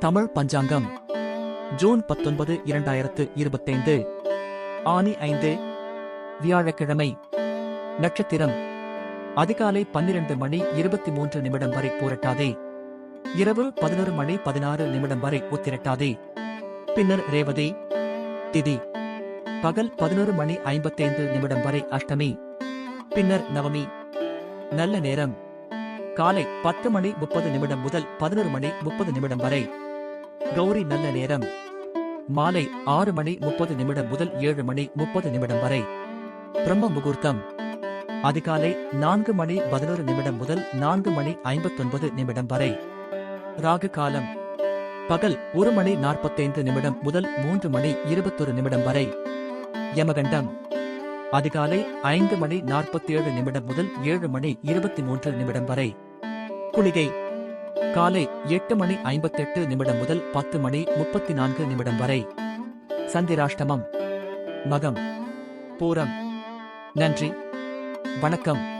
தமிழ் பஞ்சாங்கம். June பத்தொன்பது இரண்டாயிரத்து இருபத்தைந்து. ஆனி ஐந்து வியாழக்கிழமை நட்சத்திரம். அதிகாலை பன்னிரண்டு மணி இருபத்தி மூன்று நிமிடம் வரை போரட்டாதே. இரவு பதினொரு மணி பதினாறு நிமிடம் வரை உத்திரட்டாதே. பின்னர் ரேவதி திதி. பகல் பதினொரு மணி ஐம்பத்தைந்து நிமிடம் வரை அஷ்டமி. பின்னர் நவமி. நல்ல நேரம். காலை பத்து மணி முப்பது நிமிடம் முதல் பதினொரு மணி முப்பது நிமிடம் வரை. கௌரி நல்ல நேரம். மாலை ஆறு மணி முப்பது நிமிடம் முதல் ஏழு மணி முப்பது நிமிடம் வரை. பிரம்ம முகூர்த்தம். அதிகாலை நான்கு மணி பதினோரு நிமிடம் முதல் நான்கு மணி ஐம்பத்தொன்பது நிமிடம் வரை. ராகு காலம். பகல் ஒரு மணி நாற்பத்தைந்து நிமிடம் முதல் மூன்று மணி இருபத்தொரு நிமிடம் வரை. யமகண்டம். அதிகாலை ஐந்து மணி நாற்பத்தி ஏழு நிமிடம் முதல் ஏழு மணி இருபத்தி மூன்று நிமிடம் வரை. குளிகை. காலை எட்டு மணி ஐம்பத்தெட்டு நிமிடம் முதல் பத்து மணி முப்பத்தி நான்கு நிமிடம் வரை. சந்திராஷ்டமம். மகம். பூரம். நன்றி. வணக்கம்.